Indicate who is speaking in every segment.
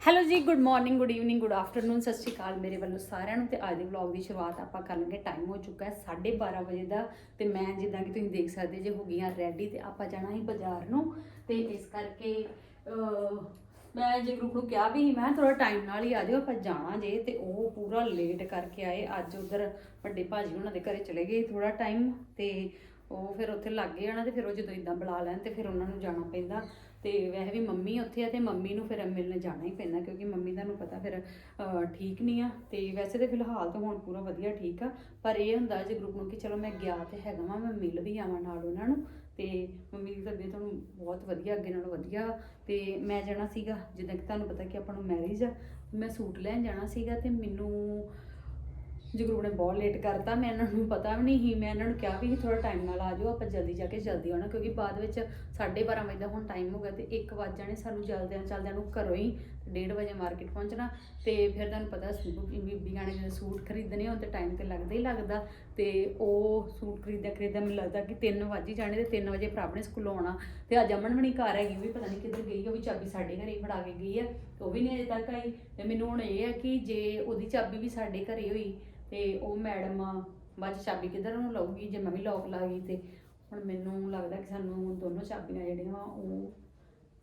Speaker 1: Hello ਜੀ good morning good evening good afternoon ਸਤਿ ਸ਼੍ਰੀ ਅਕਾਲ ਮੇਰੇ ਵੱਲੋਂ ਸਾਰਿਆਂ ਨੂੰ ਤੇ ਅੱਜ ਦੇ ਵਲੌਗ ਦੀ ਸ਼ੁਰੂਆਤ ਆਪਾਂ ਕਰ ਟਾਈਮ ਹੋ ਚੁੱਕਾ ਹੈ 12:30 ਵਜੇ ਦਾ ਤੇ ਮੈਂ ਜਿੱਦਾਂ ਕਿ ਤੁਸੀਂ ਦੇਖ ਸਕਦੇ ਜੇ ਹੋ ਗਈਆਂ ਰੈਡੀ ਤੇ ਆਪਾਂ ਜਾਣਾ ਸੀ ਬਾਜ਼ਾਰ ਨੂੰ ਤੇ ਇਸ ਕਰਕੇ ਮੈਂ ਜੇ ਗਰੁੱਪ ਨੂੰ ਕਿਹਾ ਵੀ ਸੀ, ਮੈਂ ਥੋੜਾ ਟਾਈਮ ਨਾਲ ਹੀ ਆ ਜਾਓ ਆਪਾਂ ਜਾਣਾ ਜੇ ਤੇ ਉਹ ਪੂਰਾ ਲੇਟ ਕਰਕੇ ਆਏ, ਅੱਜ ਉਧਰ ਵੱਡੇ ਭਾਜੀ ਉਹਨਾਂ ਦੇ ਘਰੇ ਚਲੇ ਗਏ ਥੋੜਾ ਟਾਈਮ ਤੇ ਉਹ ਫਿਰ ਉੱਥੇ ਲੱਗ ਗਏ ਜਾਣਾ ਤੇ ਫਿਰ ਉਹ ਜਦੋਂ ਇਦਾਂ ਬੁਲਾ ਲੈਣ ਤੇ ਫਿਰ ਉਹਨਾਂ ਨੂੰ ਜਾਣਾ ਪੈਂਦਾ। ਤੇ ਵੈਸੇ ਵੀ ਮੰਮੀ ਉੱਥੇ ਆ ਤੇ ਮੰਮੀ ਨੂੰ ਫਿਰ ਮਿਲਣ ਜਾਣਾ ਹੀ ਪੈਂਦਾ ਕਿਉਂਕਿ ਮੰਮੀ ਤੁਹਾਨੂੰ ਪਤਾ ਫਿਰ ਠੀਕ ਨਹੀਂ ਆ। ਤੇ ਵੈਸੇ ਤੇ ਫਿਲਹਾਲ ਤਾਂ ਹੁਣ ਪੂਰਾ ਵਧੀਆ ਠੀਕ ਆ। ਪਰ ਇਹ ਹੁੰਦਾ ਜੇ ਗਰੁੱਪ ਨੂੰ ਕਿ ਚਲੋ ਮੈਂ ਗਿਆ ਤੇ ਹੈਗਾ ਵਾਂ, ਮੈਂ ਮਿਲ ਵੀ ਆਵਾਂ ਨਾਲ ਉਹਨਾਂ ਨੂੰ। ਤੇ ਮੰਮੀ ਦੀ ਤਬੀਅਤ ਹੁਣ ਬਹੁਤ ਵਧੀਆ, ਅੱਗੇ ਨਾਲੋਂ ਵਧੀਆ। ਤੇ ਮੈਂ ਜਾਣਾ ਸੀਗਾ, ਜਿੱਦਾਂ ਕਿ ਤੁਹਾਨੂੰ ਪਤਾ ਕਿ ਆਪਾਂ ਨੂੰ ਮੈਰਿਜ ਆ, ਮੈਂ ਸੂਟ ਲੈਣ ਜਾਣਾ ਸੀਗਾ ਤੇ ਮੈਨੂੰ ਜਗਰੂਪ ਨੇ ਬਹੁਤ ਲੇਟ ਕਰਤਾ, ਮੈਂ ਇਹਨਾਂ ਨੂੰ ਪਤਾ ਵੀ ਨਹੀਂ ਸੀ, ਮੈਂ ਇਹਨਾਂ ਨੂੰ ਕਿਹਾ ਵੀ ਥੋੜਾ ਟਾਈਮ ਨਾਲ ਆ ਜਾਓ ਆਪਾਂ ਜਲਦੀ ਜਾ ਕੇ ਜਲਦੀ ਆਉਣਾ, ਕਿਉਂਕਿ ਬਾਅਦ ਵਿੱਚ 12:30 ਵਜੇ ਦਾ ਹੁਣ ਟਾਈਮ ਹੋ ਗਿਆ ਤੇ 1 ਵਜ ਜਾਣੇ ਸਾਨੂੰ ਜਲਦਿਆਂ ਚਲਦਿਆਂ ਨੂੰ ਘਰੋਂ ਹੀ 1:30 ਵਜੇ ਮਾਰਕੀਟ ਪਹੁੰਚਣਾ ਤੇ ਫਿਰ ਤੁਹਾਨੂੰ ਪਤਾ ਬੀਬੀਆਂ ਨੇ ਜਦੋਂ ਸੂਟ ਖਰੀਦਣੇ ਹੋਣ ਤੇ ਟਾਈਮ ਤੇ ਲੱਗਦਾ ਹੀ ਲੱਗਦਾ ਤੇ ਉਹ ਸੂਟ ਖਰੀਦਿਆ ਖਰੀਦਿਆ ਮੈਨੂੰ ਲੱਗਦਾ ਕਿ 3 ਵਜ ਹੀ ਜਾਣੇ ਤੇ 3 ਵਜੇ ਭਰਾ ਨੇ ਸਕੂਲੋਂ ਆਉਣਾ ਤੇ ਅੱਜ ਅਮਨ ਵੀ ਨਹੀਂ ਘਰ ਹੈਗੀ, ਉਹ ਵੀ ਪਤਾ ਨਹੀਂ ਕਿੱਧਰ ਗਈ, ਉਹ ਵੀ ਚਾਬੀ ਸਾਡੇ ਘਰੇ ਹੀ ਫੜਾ ਕੇ ਗਈ ਹੈ ਉਹ ਵੀ ਨਹੀਂ ਅਜੇ ਤੱਕ ਆਈ ਤੇ ਮੈਨੂੰ ਹੁਣ ਇਹ ਹੈ ਕਿ ਜੇ ਉਹਦੀ ਚਾਬੀ ਵੀ ਸਾਡੇ ਘਰੇ ਹੋਈ ਤੇ ਉਹ ਮੈਡਮ ਬਾਅਦ 'ਚ ਚਾਬੀ ਕਿੱਧਰ ਨੂੰ ਲਾਊਗੀ? ਜੇ ਮੈਂ ਵੀ ਲੋਕ ਲਾ ਗਈ ਤੇ ਹੁਣ ਮੈਨੂੰ ਲੱਗਦਾ ਕਿ ਸਾਨੂੰ ਦੋਨੋਂ ਚਾਬੀਆਂ ਜਿਹੜੀਆਂ ਵਾ, ਉਹ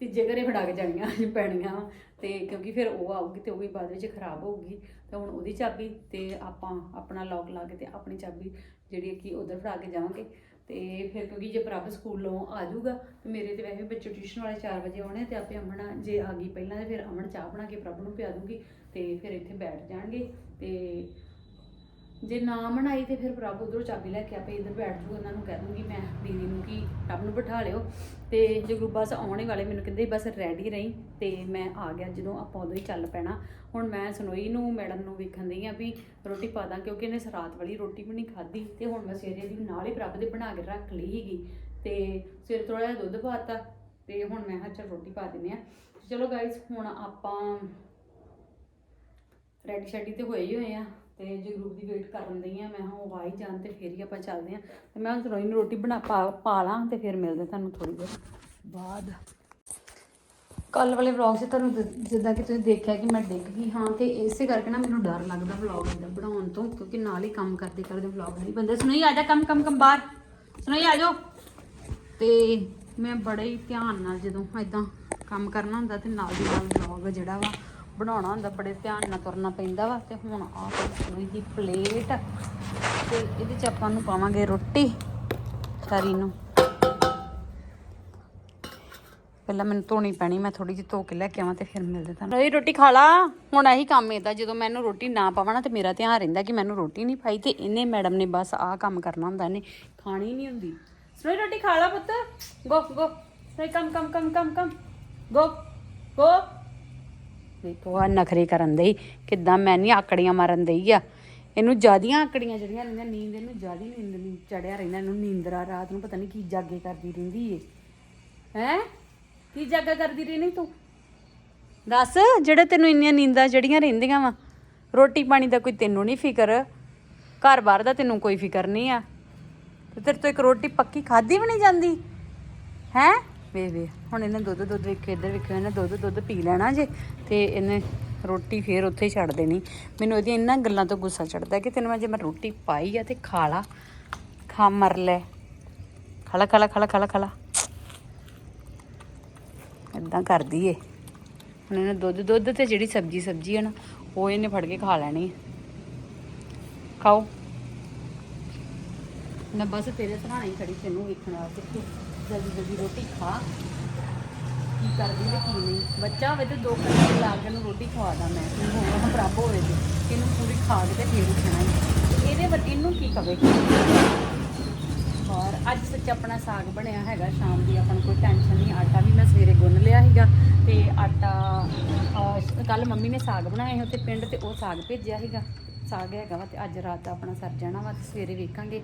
Speaker 1: ਤੀਜੇ ਘਰੇ ਫੜਾ ਕੇ ਜਾਣੀਆਂ ਪੈਣੀਆਂ ਵਾਂ। ਤੇ ਕਿਉਂਕਿ ਫਿਰ ਉਹ ਆਊਗੀ ਤੇ ਉਹ ਵੀ ਬਾਅਦ ਵਿੱਚ ਖਰਾਬ ਹੋਊਗੀ। ਤੇ ਹੁਣ ਉਹਦੀ ਚਾਬੀ ਤੇ ਆਪਾਂ ਆਪਣਾ ਲੌਕ ਲਾ ਕੇ ਤੇ ਆਪਣੀ ਚਾਬੀ ਜਿਹੜੀ ਹੈ ਕਿ ਉਧਰ ਫੜਾ ਕੇ ਜਾਵਾਂਗੇ। ਤੇ ਫਿਰ ਕਿਉਂਕਿ ਜੇ ਪ੍ਰਭ ਸਕੂਲੋਂ ਆ ਜਾਊਗਾ। ਤੇ ਮੇਰੇ ਤੇ ਵੈਸੇ ਬੱਚੇ ਟਿਊਸ਼ਨ ਵਾਲੇ 4 ਵਜੇ ਆਉਣੇ ਤੇ ਆਪੇ ਅਮਨ ਜੇ ਆ ਗਈ ਪਹਿਲਾਂ ਤੇ ਫਿਰ ਅਮਨ ਚਾਹ ਬਣਾ ਕੇ ਪ੍ਰਭ ਨੂੰ ਪਿਆ ਦੂੰਗੀ ਤੇ ਫਿਰ ਇੱਥੇ ਬੈਠ ਜਾਣਗੇ। ਤੇ ਜੇ ਨਾ ਬਣਾਈ ਤੇ ਫਿਰ ਪ੍ਰਭ ਉਧਰੋਂ ਚਾਬੀ ਲੈ ਕੇ ਆਪੇ ਇੱਧਰ ਬੈਠ ਜੂ, ਉਹਨਾਂ ਨੂੰ ਕਹਿ ਦੂੰਗੀ, ਮੈਂ ਦੀਦੀ ਨੂੰ ਕਿ ਪ੍ਰਭ ਨੂੰ ਬਿਠਾ ਲਿਓ। ਤੇ ਜਗਰੂ ਬਸ ਆਉਣੇ ਵਾਲੇ, ਮੈਨੂੰ ਕਹਿੰਦੇ ਬਸ ਰੈਡੀ ਰਹੀ, ਤੇ ਮੈਂ ਆ ਗਿਆ, ਜਦੋਂ ਆਪਾਂ ਉਦੋਂ ਹੀ ਚੱਲ ਪੈਣਾ। ਹੁਣ ਮੈਂ ਸਨੋਈ ਨੂੰ, ਮੈਡਮ ਨੂੰ ਵੇਖਣ ਦਈ ਆ ਵੀ ਰੋਟੀ ਪਾ ਦਾਂ, ਕਿਉਂਕਿ ਇਹਨੇ ਰਾਤ ਵਾਲੀ ਰੋਟੀ ਵੀ ਨਹੀਂ ਖਾਧੀ। ਤੇ ਹੁਣ ਮੈਂ ਸਵੇਰੇ ਦੀ ਨਾਲ ਹੀ ਪ੍ਰਭ ਦੇ ਬਣਾ ਕੇ ਰੱਖ ਲਈ ਸੀਗੀ। ਤੇ ਸਵੇਰ ਥੋੜਾ ਜਿਹਾ ਦੁੱਧ ਪਾਤਾ ਤੇ ਹੁਣ ਮੈਂ ਹਾਂ ਚੱਲ ਰੋਟੀ ਪਾ ਦਿੰਨੇ ਆ। ਚਲੋ ਗਾਇਸ ਹੁਣ ਆਪਾਂ ਰੈਡੀ ਸ਼ੈਡੀ ਤੇ ਹੋਏ ਹੀ ਹੋਏ ਆ। ਤੇ ਜੇ ਗਰੁੱਪ ਦੀ ਵੇਟ ਕਰਨ ਦਈ ਆ, ਮੈਂ ਹਾਂ ਉਹ ਆ ਹੀ ਜਾਣ ਤੇ ਫੇਰ ਹੀ ਆਪਾਂ ਚੱਲਦੇ ਆ। ਤੇ ਮੈਂ ਹੁਣ ਸਰੋਈ ਨੂੰ ਰੋਟੀ ਬਣਾ, ਪਾ ਪਾ ਲਾਂ ਤੇ ਫਿਰ ਮਿਲਦੇ ਤੁਹਾਨੂੰ ਥੋੜੀ ਦੇਰ ਬਾਅਦ। ਕੱਲ ਵਾਲੇ ਵਲੌਗ 'ਚ ਤੁਹਾਨੂੰ ਜਿੱਦਾਂ ਕਿ ਤੁਸੀਂ ਦੇਖਿਆ ਕਿ ਮੈਂ ਡਿੱਗ ਗਈ ਹਾਂ ਤੇ ਇਸੇ ਕਰਕੇ ਨਾ ਮੈਨੂੰ ਡਰ ਲੱਗਦਾ ਵਲੌਗ ਇਹਦਾ ਬਣਾਉਣ ਤੋਂ, ਕਿਉਂਕਿ ਨਾਲ ਹੀ ਕੰਮ ਕਰਦੇ ਕਰਦੇ ਵਲੌਗ ਨਹੀਂ ਬੰਦੇ ਸੁਣਾਈ, ਆ ਜਾ ਕੰਮ ਕੰਮ ਕੰਮ ਬਾਹਰ। ਸੁਣਾਈ, ਆ ਜਾਓ। ਤੇ ਮੈਂ ਬੜੇ ਹੀ ਧਿਆਨ ਨਾਲ ਜਦੋਂ ਐਦਾਂ ਕੰਮ ਕਰਨਾ ਹੁੰਦਾ ਤੇ ਨਾਲ ਦੀ ਨਾਲ ਵਲੌਗ ਜਿਹੜਾ ਵਾ ਬਣਾਉਣਾ ਹੁੰਦਾ, ਬੜੇ ਧਿਆਨ ਨਾਲ ਤੁਰਨਾ ਪੈਂਦਾ ਵਾ, ਤੇ ਹੁਣ ਆਹ ਕੋਈ ਦੀ ਪਲੇਟ ਤੇ ਇਹਦੇ ਚ ਆਪਾਂ ਨੂੰ ਪਾਵਾਂਗੇ ਰੋਟੀ, ਸਾਰੀ ਨੂੰ। ਪਹਿਲਾਂ ਮੈਨੂੰ ਧੋਣੀ ਪੈਣੀ, ਮੈਂ ਥੋੜੀ ਜਿਹੀ ਧੋ ਕੇ ਲੈ ਕੇ ਆਵਾਂ ਤੇ ਫਿਰ ਮਿਲਦੇ ਤੁਹਾਨੂੰ। ਇਹ ਰੋਟੀ ਖਾ ਲਾ। ਹੁਣ ਇਹੀ ਕੰਮ ਇਹਦਾ, ਜਦੋਂ ਮੈਨੂੰ ਰੋਟੀ ਨਾ ਪਾਵਣਾ ਤੇ ਮੇਰਾ ਧਿਆਨ ਰਹਿੰਦਾ ਕਿ ਮੈਨੂੰ ਰੋਟੀ ਨਹੀਂ ਪਾਈ ਤੇ ਇਹਨੇ ਮੈਡਮ ਨੇ ਬਸ ਆਹ ਕੰਮ ਕਰਨਾ ਹੁੰਦਾ, ਇਹਨੇ ਖਾਣੀ ਨਹੀਂ ਹੁੰਦੀ। ਸੋਈ ਰੋਟੀ ਖਾ ਲਾ ਪੁੱਤ। ਗੋ ਗੋ। ਸੋਈ ਕਮ ਕਮ ਕਮ ਕਮ ਕਮ। ਗੋ ਗੋ। ਦੇਖੋ ਆ ਨਖਰੇ ਕਰਨ ਦੇ ਕਿੱਦਾਂ ਮੈਂ ਨਹੀਂ ਆਕੜੀਆਂ ਮਾਰਨ ਦੇਈ ਆ। ਇਹਨੂੰ ਜਿਆਦੀਆਂ ਆਕੜੀਆਂ ਜਿਹੜੀਆਂ ਰਹਿੰਦੀਆਂ, ਨੀਂਦ ਇਹਨੂੰ ਜਿਆਦੀ ਨੀਂਦ ਨਹੀਂ ਚੜਿਆ ਰਹਿੰਦਾ, ਇਹਨੂੰ ਨੀਂਦਰਾ ਰਾਤ ਨੂੰ ਪਤਾ ਨਹੀਂ ਕੀ ਜਾਗੇ ਕਰਦੀ ਰਹਿੰਦੀ ਏ। ਹੈ? ਕੀ ਜਾਗਾ ਕਰਦੀ ਰਹਿੰਦੀ ਤੂੰ? ਦੱਸ, ਜਿਹੜੇ ਤੈਨੂੰ ਇੰਨੀਆਂ ਨੀਂਦਾਂ ਜਿਹੜੀਆਂ ਰਹਿੰਦੀਆਂ ਵਾ, ਰੋਟੀ ਪਾਣੀ ਦਾ ਕੋਈ ਤੈਨੂੰ ਨਹੀਂ ਫਿਕਰ, ਘਰ ਬਾਹਰ ਦਾ ਤੈਨੂੰ ਕੋਈ ਫਿਕਰ ਨਹੀਂ ਆ। ਤੇ ਤੇਰੇ ਤੋਂ ਇੱਕ ਰੋਟੀ ਪੱਕੀ ਖਾਦੀ ਵੀ ਨਹੀਂ ਜਾਂਦੀ। ਹੈ? ਵੇ ਵੇ। ਹੁਣ ਇਹਨੇ ਦੁੱਧ ਦੁੱਧ ਵੇਖੋ ਇੱਧਰ ਵੇਖੋ ਇਹਨੇ ਦੁੱਧ ਦੁੱਧ ਪੀ ਲੈਣਾ ਜੇ, ਤੇ ਇਹਨੇ ਰੋਟੀ ਫੇਰ ਉੱਥੇ ਛੱਡ ਦੇਣੀ। ਮੈਨੂੰ ਇਹਦੀਆਂ ਇਹਨਾਂ ਗੱਲਾਂ ਤੋਂ ਗੁੱਸਾ ਚੜਦਾ ਕਿ ਤੈਨੂੰ ਮੈਂ ਜੇ ਮੈਂ ਰੋਟੀ ਪਾਈ ਆ ਤੇ ਖਾ ਲਾ। ਖਾ ਮਰ ਲੈ। ਖਲਾ ਖਲਾ ਖਲਾ ਖਲਾ ਖਲਾ ਇਦਾਂ ਕਰਦੀ ਏ। ਹੁਣ ਇਹਨੇ ਦੁੱਧ ਦੁੱਧ ਤੇ ਜਿਹੜੀ ਸਬਜੀ ਸਬਜੀ ਹੈ ਨਾ, ਉਹ ਇਹਨੇ ਫੜ ਕੇ ਖਾ ਲੈਣੀ। ਖਾਓ। ਮੈਂ ਬਸ ਤੇਰੇ ਸਰਾਣੇ ਹੀ ਖੜੀ, ਤੈਨੂੰ ਵੇਖਣ ਵਾਸਤੇ ਕਿ ਜਲਦੀ ਜਲਦੀ ਰੋਟੀ ਖਾ। ਕੀ ਕਰਦੀ ਤੇ ਕੀ ਨਹੀਂ। ਬੱਚਾ ਹੋਵੇ ਤੇ ਦੋ ਘੰਟੇ ਲਾ ਕੇ ਉਹਨੂੰ ਰੋਟੀ ਖਵਾ ਦਾਂ ਮੈਂ। ਹੁਣ ਹੁਣ ਬਰਾਬਰ ਹੋਵੇ ਤੇ। ਇਹਨੂੰ ਪੂਰੀ ਖਾ ਕੇ ਤੇ ਫੇਰ ਉੱਠਣਾ ਹੀ। ਇਹਦੇ ਵੱਡੀ ਇਹਨੂੰ ਕੀ ਕਵੇ? ਔਰ ਅੱਜ ਸੱਚ ਆਪਣਾ ਸਾਗ ਬਣਿਆ ਹੈਗਾ। ਸ਼ਾਮ ਦੀ ਆਪਾਂ ਨੂੰ ਕੋਈ ਟੈਨਸ਼ਨ ਨਹੀਂ। ਆਟਾ ਵੀ ਮੈਂ ਸਵੇਰੇ ਗੁੰਨ ਲਿਆ ਸੀਗਾ ਤੇ ਆਟਾ ਕੱਲ ਮੰਮੀ ਨੇ ਸਾਗ ਬਣਾਇਆ ਸੀ ਉੱਥੇ ਪਿੰਡ ਤੇ ਉਹ ਸਾਗ ਭੇਜਿਆ ਸੀਗਾ। ਸਾਗ ਹੈਗਾ ਵਾ ਤੇ ਅੱਜ ਰਾਤ ਦਾ ਆਪਣਾ ਸਰ ਜਾਣਾ ਵਾ ਤੇ ਸਵੇਰੇ ਵੇਖਾਂਗੇ।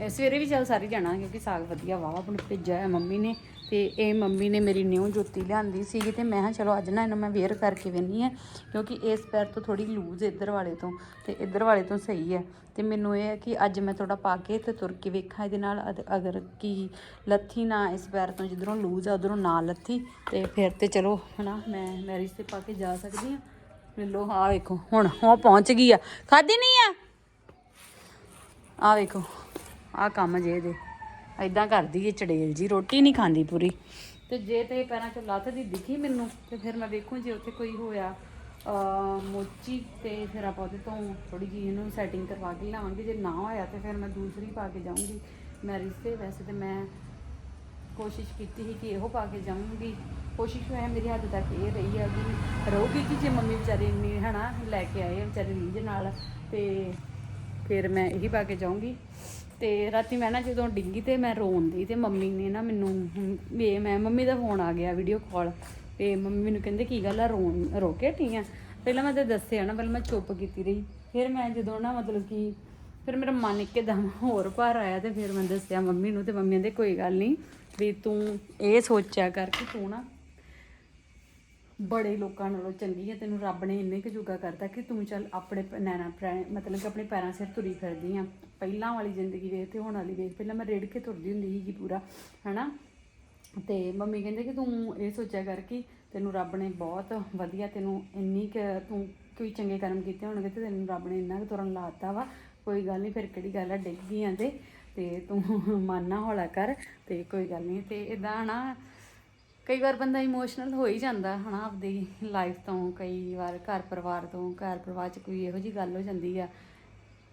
Speaker 1: ਸਵੇਰੇ ਵੀ ਚੱਲ ਸਾਰੀ ਜਾਣਾ ਕਿਉਂਕਿ ਸਾਗ ਵਧੀਆ ਵਾਵਾ ਬਣ ਭੇਜਿਆ ਹੈ ਮੰਮੀ ਨੇ ਤੇ ਇਹ ਮੰਮੀ ਨੇ ਮੇਰੀ ਨਿਊ ਜੁੱਤੀ ਲਿਆਂਦੀ ਸੀਗੀ ਤੇ ਮੈਂ ਹਾਂ ਚਲੋ ਅੱਜ ਨਾ ਇਹਨੂੰ ਮੈਂ ਵੇਅਰ ਕਰਕੇ ਵੇਨੀ ਆ ਕਿਉਂਕਿ ਇਸ ਪੈਰ ਤੋਂ ਥੋੜੀ ਲੂਜ਼ ਇੱਧਰ ਵਾਲੇ ਤੋਂ ਤੇ ਇੱਧਰ ਵਾਲੇ ਤੋਂ ਸਹੀ ਹੈ ਤੇ ਮੈਨੂੰ ਇਹ ਹੈ ਕਿ ਅੱਜ ਮੈਂ ਥੋੜਾ ਪਾ ਕੇ ਤੇ ਤੁਰ ਕੇ ਵੇਖਾਂ ਇਹਦੇ ਨਾਲ ਅਗਰ ਕੀ ਲੱਥੀ ਨਾ ਇਸ ਪੈਰ ਤੋਂ ਜਿੱਧਰੋਂ ਲੂਜ਼ ਆ ਉਧਰੋਂ ਨਾ ਲੱਥੀ ਤੇ ਫਿਰ ਤੇ ਚਲੋ ਹਨਾ ਮੈਂ ਮੈਰਿਜ ਤੇ ਪਾ ਕੇ ਜਾ ਸਕਦੀ ਹਾਂ ਮਿਲੋ ਆ ਵੇਖੋ, ਹੁਣ ਉਹ ਪਹੁੰਚ ਗਈ ਆ। ਖਾਦੀ ਨਹੀਂ ਆ? ਆ ਵੇਖੋ। ਆ ਕੰਮ ਜੇ ਦੇ ਐਦਾਂ ਕਰਦੀ ਏ ਚੜੇਲ ਜੀ, ਰੋਟੀ ਨਹੀਂ ਖਾਂਦੀ ਪੂਰੀ। ਤੇ ਜੇ ਤੇ ਇਹ ਪੈਰਾਂ ਚੋਂ ਲੱਤ ਦੀ ਦਿਖੀ ਮੈਨੂੰ, ਤੇ ਫਿਰ ਮੈਂ ਵੇਖੂ ਜੇ ਉੱਥੇ ਕੋਈ ਹੋਇਆ। ਅ ਮੋਚੀ ਤੇ ਫਿਰ ਆਪਾਂ ਉਹਦੇ ਤੋਂ ਥੋੜੀ ਜਿਹੀ ਇਹਨੂੰ ਸੈਟਿੰਗ ਕਰਵਾ ਕੇ ਲਾਵਾਂਗੇ ਜੇ ਨਾ ਹੋਇਆ ਤੇ ਫਿਰ ਮੈਂ ਦੂਸਰੀ ਪਾ ਕੇ ਜਾਊਂਗੀ। ਮੈਰਿਜ ਤੇ ਵੈਸੇ ਤੇ ਮੈਂ ਕੋਸ਼ਿਸ਼ ਕੀਤੀ ਸੀ ਕਿ ਇਹੋ ਪਾ ਕੇ ਜਾਊਂਗੀ। ਕੋਸ਼ਿਸ਼ ਹੋਇਆ ਮੇਰੀ ਹੱਦ ਤੱਕ ਇਹ ਰਹੀ ਆ ਵੀ ਰਹੂਗੀ ਕਿ ਜੇ ਮੰਮੀ ਵਿਚਾਰੀ ਇੰਨੀ, ਹਨਾ, ਲੈ ਕੇ ਆਏ ਆ ਵਿਚਾਰੀ ਰੀਝ ਨਾਲ, ਤੇ ਫਿਰ ਮੈਂ ਇਹੀ ਪਾ ਕੇ ਜਾਊਂਗੀ। ਤੇ ਰਾਤੀ ਮੈਂ ਨਾ ਜਦੋਂ ਡਿੱਗੀ ਤੇ ਮੈਂ ਰੋਂਦੀ ਤੇ ਮੰਮੀ ਨੇ ਨਾ ਮੈਨੂੰ ਹਮ, ਮੈਂ ਮੰਮੀ ਦਾ ਫੋਨ ਆ ਗਿਆ ਵੀਡੀਓ ਕਾਲ ਤੇ ਮੰਮੀ ਮੈਨੂੰ ਕਹਿੰਦੇ ਕੀ ਗੱਲ ਆ ਰੋਣ ਰੋ ਕੇ ਹਟੀ ਆ। ਪਹਿਲਾਂ ਮੈਂ ਤੇ ਦੱਸਿਆ ਨਾ ਪਹਿਲਾਂ ਮੈਂ ਚੁੱਪ ਕੀਤੀ ਰਹੀ। ਫਿਰ ਮੈਂ ਜਦੋਂ ਨਾ ਮਤਲਬ ਕਿ ਫਿਰ ਮੇਰਾ ਮਨ ਇੱਕਦਮ ਹੋਰ ਭਰ ਆਇਆ ਤੇ ਫਿਰ ਮੈਂ ਦੱਸਿਆ ਮੰਮੀ ਨੂੰ ਤੇ ਮੰਮੀ ਕਹਿੰਦੇ ਕੋਈ ਗੱਲ ਨਹੀਂ ਵੀ ਤੂੰ ਇਹ ਸੋਚਿਆ ਕਰ ਕਿ ਤੂੰ ਨਾ ਬੜੇ ਲੋਕਾਂ ਨਾਲੋਂ ਚੰਗੀ ਹੈ, ਤੈਨੂੰ ਰੱਬ ਨੇ ਇੰਨੇ ਕੁ ਜੋਗਾ ਕਰਤਾ ਕਿ ਤੂੰ ਚੱਲ ਆਪਣੇ ਪ- ਨੈਣਾ ਪ੍ਰੈ- ਮਤਲਬ ਕਿ ਆਪਣੇ ਪੈਰਾਂ ਸਿਰ ਤੁਰੀ ਫਿਰਦੀ ਆ। ਪਹਿਲਾਂ ਵਾਲੀ ਜ਼ਿੰਦਗੀ ਵੇਖ ਤੇ ਹੁਣ ਵਾਲੀ ਵੇਖ, ਪਹਿਲਾਂ ਮੈਂ ਰੇੜ ਕੇ ਤੁਰਦੀ ਹੁੰਦੀ ਸੀਗੀ ਪੂਰਾ, ਹਨਾ? ਤੇ ਮੰਮੀ ਕਹਿੰਦੇ ਕਿ ਤੂੰ ਇਹ ਸੋਚਿਆ ਕਰ ਕਿ ਤੈਨੂੰ ਰੱਬ ਨੇ ਬਹੁਤ ਵਧੀਆ ਤੈਨੂੰ ਇੰਨੀ ਕੁ, ਤੂੰ ਕੋਈ ਚੰਗੇ ਕਰਮ ਕੀਤੇ ਹੋਣਗੇ ਤੇ ਤੈਨੂੰ ਰੱਬ ਨੇ ਇੰਨਾ ਕੁ ਤੁਰਨ ਲਾਤਾ ਵਾ। ਕੋਈ ਗੱਲ ਨਹੀਂ ਫਿਰ ਕਿਹੜੀ ਗੱਲ ਆ, ਡਿੱਗ ਗਈਆਂ ਤੇ ਤੇ ਤੂੰ ਮਨ ਨਾ ਹੌਲਾ ਕਰ ਤੇ ਕੋਈ ਗੱਲ ਨਹੀਂ ਤੇ ਇਦਾਂ ਨਾ ਕਈ ਵਾਰ ਬੰਦਾ ਇਮੋਸ਼ਨਲ ਹੋ ਹੀ ਜਾਂਦਾ, ਹਨਾ, ਆਪਦੀ ਲਾਈਫ ਤੋਂ, ਕਈ ਵਾਰ ਘਰ ਪਰਿਵਾਰ ਤੋਂ, ਘਰ ਪਰਿਵਾਰ 'ਚ ਕੋਈ ਇਹੋ ਜੀ ਗੱਲ ਹੋ ਜਾਂਦੀ ਆ,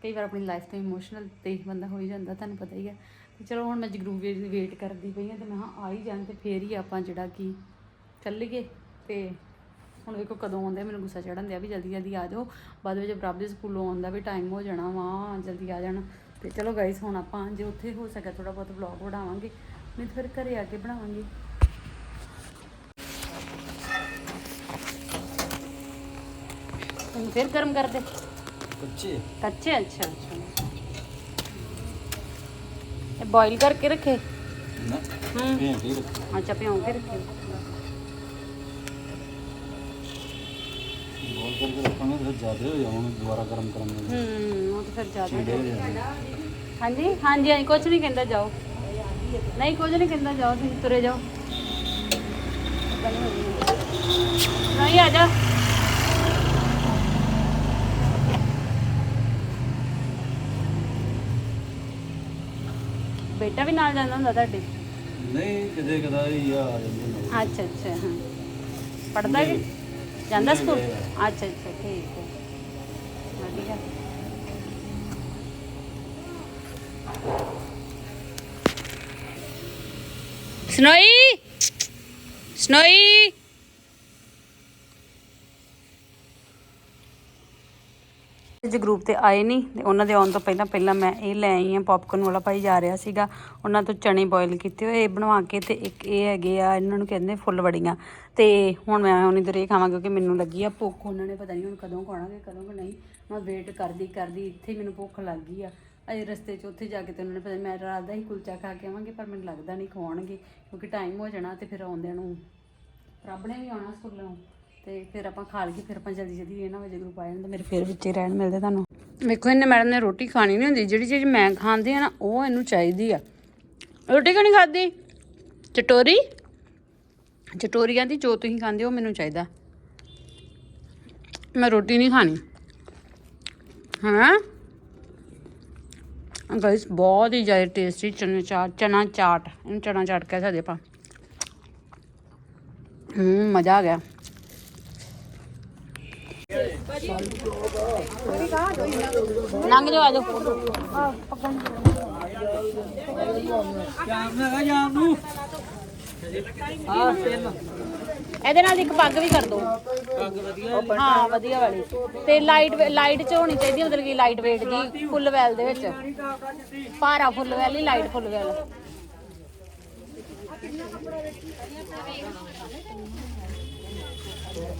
Speaker 1: ਕਈ ਵਾਰ ਆਪਣੀ ਲਾਈਫ ਤੋਂ ਇਮੋਸ਼ਨਲ ਤੇ ਬੰਦਾ ਹੋ ਹੀ ਜਾਂਦਾ, ਤੁਹਾਨੂੰ ਪਤਾ ਹੀ ਆ। ਤੇ ਚਲੋ, ਹੁਣ ਮੈਂ ਜਗਰੂ ਵੀਰ ਦੀ ਵੇਟ ਕਰਦੀ ਪਈ ਆ ਤੇ ਮੈਂ ਹਾਂ ਆ ਹੀ ਜਾਣ ਤੇ ਫੇਰ ਹੀ ਆਪਾਂ ਜਿਹੜਾ ਕਿ ਚੱਲੀਏ ਤੇ ਹੁਣ ਵੇਖੋ ਕਦੋਂ ਆਉਂਦੇ ਮੈਨੂੰ ਗੁੱਸਾ ਚੜਨ ਦਿਆ ਵੀ ਜਲਦੀ ਜਲਦੀ ਆ ਜਾਓ। ਬਾਅਦ ਵਿੱਚ ਪ੍ਰਭ ਦੇ ਸਕੂਲੋਂ ਆਉਂਦਾ ਵੀ ਟਾਈਮ ਹੋ ਜਾਣਾ ਵਾ, ਜਲਦੀ ਆ ਜਾਣਾ। ਤੇ ਚਲੋ ਗਾਈਸ ਹੁਣ ਆਪਾਂ ਜੇ ਉੱਥੇ ਹੋ ਸਕਿਆ ਥੋੜਾ ਬਹੁਤ ਵਲੌਗ ਬਣਾਵਾਂਗੇ, ਨਹੀਂ ਤਾਂ ਫਿਰ ਘਰੇ ਆ ਕੇ ਬਣਾਵਾਂਗੇ। ਹੁਣ ਫਿਰ ਗਰਮ ਕਰ ਦੇ
Speaker 2: ਕੱਚੇ
Speaker 1: ਕੱਚੇ ਅੱਛਾ ਅੱਛਾ ਇਹ ਬੋਇਲ ਕਰਕੇ ਰੱਖੇ
Speaker 2: ਨਾ
Speaker 1: ਹੂੰ
Speaker 2: ਭੇਂ ਕੇ ਰੱਖੋ
Speaker 1: ਅੱਛਾ ਭਿਉਂ ਕੇ ਰੱਖੇ
Speaker 2: ਬੋਲ ਕਰਕੇ ਰੱਖਾਂਗੇ ਫਿਰ ਜ਼ਿਆਦਾ ਹੋ ਜਾਣ ਦੁਬਾਰਾ ਗਰਮ ਕਰਨ ਦੇ
Speaker 1: ਹੂੰ ਉਹ ਤਾਂ ਫਿਰ ਜ਼ਿਆਦਾ
Speaker 2: ਚੀੜੇ ਹੋ ਜਾਂਦੇ
Speaker 1: ਹਾਂਜੀ ਹਾਂਜੀ ਹਾਂਜੀ ਕੁਝ ਨਹੀਂ ਕਹਿੰਦਾ ਜਾਓ ਨਹੀਂ ਕੁਝ ਨਹੀਂ ਕਹਿੰਦਾ ਜਾਓ ਤੁਸੀਂ ਤੁਰੇ ਜਾਓ ਨਹੀਂ ਆ ਜਾ ਬੇਟਾ ਵੀ ਨਾਲ ਜਾਂਦਾ ਹੁੰਦਾ ਤੁਹਾਡੇ?
Speaker 2: ਨਹੀਂ ਕਦੇ ਕਦਾ ਹੀ ਆ ਜਾਂਦੇ ਨੇ।
Speaker 1: ਅੱਛਾ ਅੱਛਾ ਹਾਂ। ਪੜਦਾ ਕਿ ਜਾਂਦਾ ਸਕੂਲ? ਅੱਛਾ ਅੱਛਾ ਠੀਕ ਹੈ। ਵਧੀਆ। ਸਨੋਈ! ਸਨੋਈ! ਜੇ ਗਰੁੱਪ ਤੇ ਆਏ ਨਹੀਂ ਤੇ ਉਹਨਾਂ ਦੇ ਆਉਣ ਤੋਂ ਪਹਿਲਾਂ ਪਹਿਲਾਂ ਮੈਂ ਇਹ ਲੈ ਆਈ ਹਾਂ ਪੌਪਕਾਰਨ ਵਾਲਾ ਭਾਈ ਜਾ ਰਿਹਾ ਸੀਗਾ। ਉਹਨਾਂ ਤੋਂ ਚਣੇ ਬੋਇਲ ਕੀਤੇ ਹੋਏ, ਇਹ ਬਣਵਾ ਕੇ ਤੇ ਇੱਕ ਇਹ ਹੈਗੇ ਆ, ਇਹਨਾਂ ਨੂੰ ਕਹਿੰਦੇ ਫੁੱਲ ਵੜੀਆਂ। ਤੇ ਹੁਣ ਮੈਂ ਉਹਨੀ ਦਰ ਇਹ ਖਾਵਾਂ ਕਿਉਂਕਿ ਮੈਨੂੰ ਲੱਗੀ ਆ ਭੁੱਖ, ਉਹਨਾਂ ਨੇ ਪਤਾ ਨਹੀਂ ਹੁਣ ਕਦੋਂ ਖਾਣਾਗੇ, ਕਦੋਂ ਨਹੀਂ। ਮੈਂ ਵੇਟ ਕਰਦੀ ਕਰਦੀ, ਇੱਥੇ ਹੀ ਮੈਨੂੰ ਭੁੱਖ ਲੱਗ ਗਈ ਆ। ਅਜੇ ਰਸਤੇ 'ਚ ਉੱਥੇ ਜਾ ਕੇ ਤੇ ਉਹਨਾਂ ਨੇ ਪਤਾ ਮੈਂ ਰਾਤ ਦਾ ਹੀ ਕੁਲਚਾ ਖਾ ਕੇ ਆਵਾਂਗੇ, ਪਰ ਮੈਨੂੰ ਲੱਗਦਾ ਨਹੀਂ ਖਵਾਉਣਗੇ, ਕਿਉਂਕਿ ਟਾਈਮ ਹੋ ਜਾਣਾ ਤੇ ਫਿਰ ਆਉਂਦਿਆਂ ਨੂੰ ਰੱਬ ਨੇ ਵੀ ਆਉਣਾ ਸਕੂਲੋਂ। ਤੇ ਫਿਰ ਆਪਾਂ ਖਾ ਲਈਏ, ਫਿਰ ਆਪਾਂ ਜਲਦੀ ਜਲਦੀ ਇਹ ਵਜੇ ਗਰੁੱਪ ਆ ਜਾਣ ਮੇਰੇ ਫਿਰ ਵਿੱਚੇ ਰਹਿਣ ਮਿਲਦੇ ਤੁਹਾਨੂੰ। ਵੇਖੋ, ਇਹਨੇ ਮੈਡਮ ਨੇ ਰੋਟੀ ਖਾਣੀ ਨਹੀਂ ਹੁੰਦੀ, ਜਿਹੜੀ ਚੀਜ਼ ਮੈਂ ਖਾਂਦੀ ਆ ਨਾ, ਉਹ ਇਹਨੂੰ ਚਾਹੀਦੀ ਆ। ਰੋਟੀ ਕਿਉਂ ਨਹੀਂ ਖਾਦੀ ਚਟੋਰੀ? ਚਟੋਰੀਆਂ ਦੀ ਜੋ ਤੁਸੀਂ ਖਾਂਦੇ ਹੋ ਮੈਨੂੰ ਚਾਹੀਦਾ। ਮੈਂ ਰੋਟੀ ਨਹੀਂ ਖਾਣੀ। ਹਾਂ? ਗਾਇਸ ਬਹੁਤ ਹੀ ਜ਼ਿਆਦਾ ਟੇਸਟੀ ਚਨਾ ਚਾਟ ਚਨਾ ਚਾਟ, ਇਹਨੂੰ ਚਨਾ ਚਾਟ ਕਹਿ ਸਕਦੇ ਆਪਾਂ। ਹੂੰ, ਮਜ਼ਾ ਆ ਗਿਆ। ਲੰਘ ਜਾਓ ਆ ਜਾਓ ਇਹਦੇ ਨਾਲ ਇੱਕ ਪੱਗ ਵੀ ਕਰ ਦੋ। ਪੱਗ ਵਧੀਆ ਹਾਂ, ਵਧੀਆ ਵਾਲੀ। ਤੇ ਲਾਈਟ ਲਾਈਟ ਚ ਹੋਣੀ ਚਾਹੀਦੀ ਮਤਲਬ ਕਿ ਲਾਈਟ weight ਜੀ ਫੁੱਲ ਵੈਲ ਦੇ ਵਿੱਚ। ਭਾਰਾ ਫੁੱਲ ਵੈਲ ਹੀ ਲਾਈਟ ਫੁੱਲ ਵੈਲ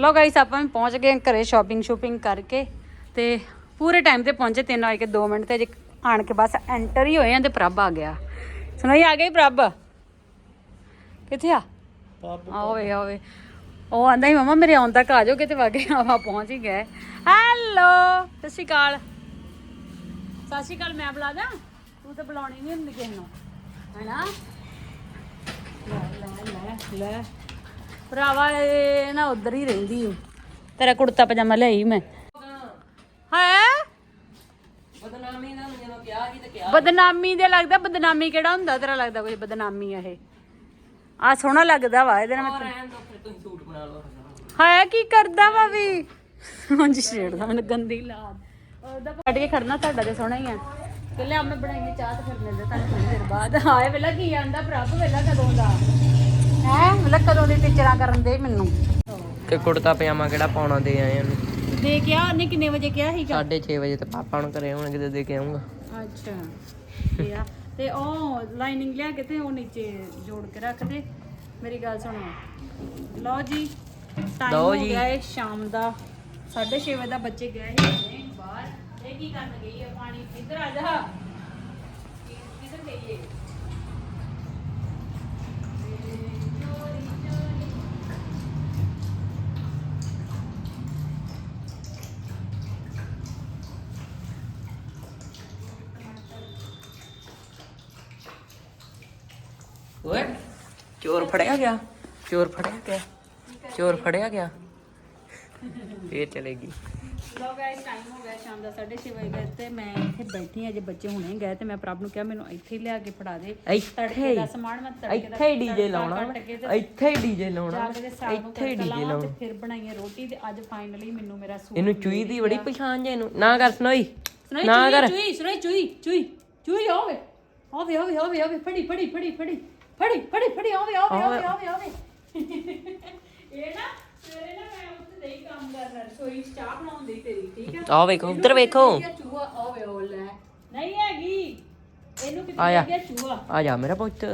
Speaker 1: ਲੋ ਗਾਈਸ ਆਪਾਂ ਪਹੁੰਚ ਗਏ ਘਰੇ ਸ਼ਾਪਿੰਗ ਸ਼ੂਪਿੰਗ ਕਰਕੇ ਤੇ ਪੂਰੇ ਟਾਈਮ ਤੇ ਪਹੁੰਚੇ 3 ਵਜੇ ਕੇ 2 ਮਿੰਟ ਤੇ ਜੇ ਆਣ ਕੇ ਬਸ ਐਂਟਰ ਹੀ ਹੋਏ ਆ ਤੇ ਪ੍ਰਭ ਆ ਗਿਆ। ਸੁਣਾਈ ਆ ਗਈ ਪ੍ਰਭ? ਕਿੱਥੇ ਆ? ਆਵੇ ਆਵੇ ਉਹ ਆਂਦਾ ਹੀ ਮਮਾ ਮੇਰੇ ਆਉਣ ਤੱਕ ਆ ਜਾਓਗੇ ਤੇ ਵਾਗੇ ਆਪਾਂ ਪਹੁੰਚ ਹੀ ਗਏ। ਹੈਲੋ ਸਤਿ ਸ਼੍ਰੀ ਅਕਾਲ। ਸਤਿ ਸ਼੍ਰੀ ਅਕਾਲ ਮੈਂ ਬੁਲਾ ਦਾਂ? ਤੂੰ ਤਾਂ ਬੁਲਾਉਣੀ ਨਹੀਂ ਹੁੰਦੀ ਕਿਸੇ ਨੂੰ। ਹੈਨਾ? ਲੈ। ਭਰਾਵਾ ਇਹ ਨਾ ਉਧਰ ਹੀ ਰਹਿੰਦੀ ਓ। ਤੇਰਾ ਕੁੜਤਾ ਪਜਾਮਾ ਲਿਆਈ ਮੈਂ। ਹੈ?
Speaker 3: ਬਦਨਾਮੀ ਦਾ ਜਦੋਂ ਕਿਹਾ ਸੀ ਤੇ ਕਿਹਾ
Speaker 1: ਬਦਨਾਮੀ ਦੇ ਲੱਗਦਾ ਬਦਨਾਮੀ ਕਿਹੜਾ ਹੁੰਦਾ? ਤੇਰਾ ਲੱਗਦਾ ਕੋਈ ਬਦਨਾਮੀ ਆ ਇਹ। ਆ ਸੋਹਣਾ ਲੱਗਦਾ ਵਾ ਇਹਦੇ ਨਾਲ ਮੈਂ
Speaker 3: ਰਹਿਣ ਦੋ ਫਿਰ ਤੁਸੀਂ ਸੂਟ ਬਣਾ ਲਓ
Speaker 1: ਹੈ ਕੀ ਕਰਦਾ ਵਾ ਵੀ? ਹਾਂਜੀ ਛੇੜਦਾ ਮੈਨੂੰ ਗੰਦੀ ਲਾਦ। ਉਹਦਾ ਕੱਢ ਕੇ ਖੜਨਾ ਤੁਹਾਡਾ ਤੇ ਸੋਹਣਾ ਹੀ ਆ। ਕਿ ਲਿਆ ਮੈਂ ਬਣਾਈਏ ਚਾਹ ਤੇ ਫਿਰ ਮਿਲਦੇ ਤੁਹਾਨੂੰ ਥੋੜੀ ਦੇਰ ਬਾਅਦ। ਹਾਏ ਵੇਲਾ ਕੀ ਆਂਦਾ ਪ੍ਰਭ ਵੇਲਾ ਕਦੋਂ ਦਾ? ਹੈ? ਵੇਲਾ ਕਦੋਂ ਦੀ ਟੀਚਰਾਂ ਕਰਨ ਦੇ ਮੈਨੂੰ?
Speaker 3: ਤੇ ਕੁੜਤਾ ਪਜਾਮਾ ਕਿਹੜਾ ਪਾਉਣਾ ਦੇ ਆਏ ਉਹਨੂੰ?
Speaker 1: ਦੇ ਕਿਹਾ ਉਹਨੇ ਕਿੰਨੇ ਵਜੇ ਕਿਹਾ ਸੀਗਾ?
Speaker 3: 6:30 ਵਜੇ ਤੇ ਪਾਪਾ ਨੂੰ ਘਰੇ ਹੁਣ ਕਿਤੇ ਦੇ ਕੇ ਆਉਂਗਾ
Speaker 1: ਅੱਛਾ ਤੇ ਆ। ਤੇ ਉਹ ਲਾਈਨਿੰਗ ਲਿਆ ਕੇ ਤੇ ਉਹ ਨੀਚੇ ਜੋੜ ਕੇ ਰੱਖ ਦੇ। ਮੇਰੀ ਗੱਲ ਸੁਣੋ। ਲਓ ਜੀ ਟਾਈਮ
Speaker 3: ਲਓ
Speaker 1: ਹੋ
Speaker 3: ਜੀ।
Speaker 1: ਗਿਆ ਹੈ ਸ਼ਾਮ ਦਾ 6:30 ਵਜੇ ਦਾ ਬੱਚੇ ਗਏ ਸੀ ਬਾਹਰ। ਇਹ ਕੀ ਕਰਨ ਗਈ ਹੈ ਪਾਣੀ ਇੱਧਰ ਆ ਜਾ। ਕਿੱਧਰ ਗਈ ਹੈ
Speaker 3: ਓਏ ਚੋਰ ਫੜਿਆ ਗਿਆ ਚੋਰ ਫੜਿਆ ਗਿਆ ਚੋਰ ਫੜਿਆ ਗਿਆ। ਫੇਰ ਚਲੇਗੀ
Speaker 1: ਲੋ ਗਾਇਸ ਟਾਈਮ ਹੋ ਗਿਆ ਸ਼ਾਮ ਦਾ 6:30 ਵਜੇ ਗਏ ਤੇ ਮੈਂ ਇੱਥੇ ਬੈਠੀ ਹਾਂ ਜੇ ਬੱਚੇ ਹੁਣੇ ਗਏ ਤੇ ਮੈਂ ਪ੍ਰਭ ਨੂੰ ਕਿਹਾ ਮੈਨੂੰ ਇੱਥੇ ਹੀ ਲਿਆ ਕੇ ਫੜਾ ਦੇ। ਤੜਕੇ ਦਾ ਸਮਾਨ ਮੈਂ ਤੜਕੇ ਦਾ
Speaker 3: ਇੱਥੇ ਹੀ ਡੀਜੇ ਲਾਉਣਾ ਇੱਥੇ ਹੀ ਡੀਜੇ ਲਾਉਣਾ ਇੱਥੇ ਹੀ ਡੀਜੇ
Speaker 1: ਲਾਵਾਂ ਤੇ
Speaker 3: ਲਾਉਣਾ।
Speaker 1: ਫਿਰ ਬਣਾਈਏ ਰੋਟੀ ਤੇ ਅੱਜ ਫਾਈਨਲੀ ਮੈਨੂੰ ਮੇਰਾ ਸੂਟ
Speaker 3: ਇਹਨੂੰ ਚੂਈ ਦੀ ਬੜੀ ਪਛਾਣ ਜੇ ਇਹਨੂੰ। ਨਾ ਕਰ ਸੁਣੋਈ ਨਾ ਕਰ।
Speaker 1: ਚੂਈ ਸੁਣਾਈ ਚੂਈ ਚੂਈ ਚੂਈ ਹੋਵੇ ਹੋਵੇ ਹੋਵੇ ਹੋਵੇ ਫੜੀ ਫੜੀ ਫੜੀ ਫੜੀ। ਫੜੀ ਫੜੀ ਫੜੀ ਹੋਵੇ ਹੋਵੇ ਹੋਵੇ ਹੋਵੇ ਹੋਵੇ ਇਹ ਨਾ ਸਵੇਰੇ ਨਾ ਮੈਂ ਉੱਥੇ ਦੇਈ ਕੰਮ ਕਰਨਾ ਰਸੋਈ 'ਚ ਚਾਹ ਬਣਾਉਂਦੀ ਤੇਰੀ ਠੀਕ ਹੈ
Speaker 3: ਆਹ ਵੇਖੋ ਉੱਧਰ ਵੇਖੋ।
Speaker 1: ਇਹ ਚੂਹਾ ਹੋਵੇ ਉਹ ਲੈ। ਨਹੀਂ ਹੈਗੀ। ਇਹਨੂੰ ਕਿਤੇ
Speaker 3: ਆਇਆ।
Speaker 1: ਚੂਹਾ।
Speaker 3: ਆ ਜਾ ਮੇਰਾ ਪੁੱਤ।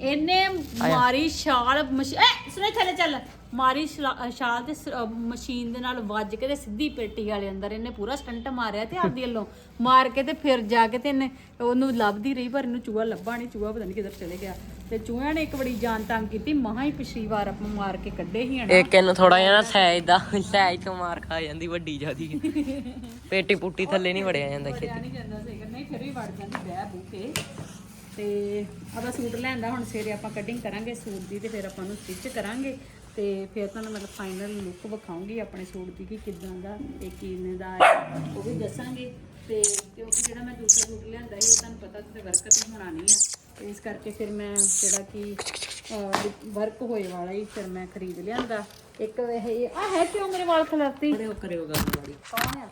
Speaker 1: ਇਹਨੇ ਮਾਰੀ ਛਾਲ ਮਸ਼- ਐ ਸੁਣੇ ਥੱਲੇ ਚੱਲ। ਮਾਰੀ ਛਾਲ ਤੇ ਸ- ਅਹ ਮਸ਼ੀਨ ਦੇ ਨਾਲ ਵੱਜ ਕੇ ਤੇ ਸਿੱਧੀ ਪੇਟੀ ਵਾਲੇ ਅੰਦਰ ਇਹਨੇ ਪੂਰਾ ਸਟੰਟ ਮਾਰਿਆ ਤੇ ਆਪਦੀ ਵੱਲੋਂ। ਮਾਰ ਕੇ ਤੇ ਫਿਰ ਜਾ ਕੇ ਤੇ ਇਹਨੇ ਉਹਨੂੰ ਲੱਭਦੀ ਰਹੀ ਪਰ ਇਹਨੂੰ ਚੂਹਾ ਲੱਭਾ ਨਹੀਂ ਚੂਹਾ ਪਤਾ ਨਹੀਂ ਕਿੱਧਰ ਚਲੇ ਗਿਆ। ਤੇ ਚੂਹਿਆਂ ਨੇ ਇੱਕ ਬੜੀ ਜਾਨ ਤੰਗ ਕੀਤੀ ਮਹਾ ਹੀ ਪਿਛਲੀ ਵਾਰ ਆਪਾਂ ਮਾਰ ਕੇ ਕੱਢੇ ਹੀ ਹਨਾ।
Speaker 3: ਇੱਕ ਇਹਨੂੰ ਥੋੜਾ ਜਿਹਾ ਨਾ ਸੈਜ ਦਾ ਸੈਜ ਤੋਂ ਮਾਰ ਖਾ ਜਾਂਦੀ ਵੱਡੀ ਜਿਆਦੀ। ਪੇਟੀ ਪੁੱਟੀ ਥੱਲੇ ਨਹੀਂ ਵੜਿਆ ਜਾਂਦਾ
Speaker 1: ਵੜਿਆ ਨਹੀਂ ਜਾਂਦਾ ਸੀਗਾ ਨਹੀਂ ਫਿਰ ਵੀ ਵੜ ਜਾਂਦੀ ਬਹਿ ਬੂ ਕੇ ਤੇ ਆਦਾ ਸੂਟ ਲੈਂਦਾ ਹੁਣ ਸਵੇਰੇ ਆਪਾਂ ਕਟਿੰਗ ਕਰਾਂਗੇ ਸੂਟ ਦੀ ਤੇ ਫਿਰ ਆਪਾਂ ਨੂੰ ਸਟਿਚ ਕਰਾਂਗੇ। ਤੇ ਫਿਰ ਤੁਹਾਨੂੰ ਮਤਲਬ ਫਾਈਨਲ ਲੁੱਕ ਵਿਖਾਉਂਗੀ ਆਪਣੇ ਸੂਟ ਦੀ ਕਿ ਕਿਦਾਂ ਦਾ ਤੇ ਕਿਵੇਂ ਦਾ ਹੈ ਉਹ ਵੀ ਦੱਸਾਂਗੇ। ਤੇ ਕਿਉਂਕਿ ਜਿਹੜਾ ਮੈਂ ਦੂਸਰਾ ਸੂਟ ਲਿਆਂਦਾ ਸੀ ਉਹ ਤੁਹਾਨੂੰ ਪਤਾ ਤੇ ਵਰਕ ਤੇ ਹੋਣਾ ਨਹੀਂ ਆ। ਇਸ ਕਰਕੇ ਫਿਰ ਮੈਂ ਜਿਹੜਾ ਕਿ ਵਰਕ ਹੋਏ ਵਾਲਾ ਹੀ ਫਿਰ ਮੈਂ ਖਰੀਦ ਲਿਆਂਦਾ। ਇੱਕ ਇਹ ਆ ਹੈ ਕਿਉਂ ਮੇਰੇ ਵਾਲ ਖਲਰਤੀ
Speaker 3: ਕਰਿਓ ਕਰਿਓ ਗੱਲ
Speaker 1: ਕੌਣ ਆ?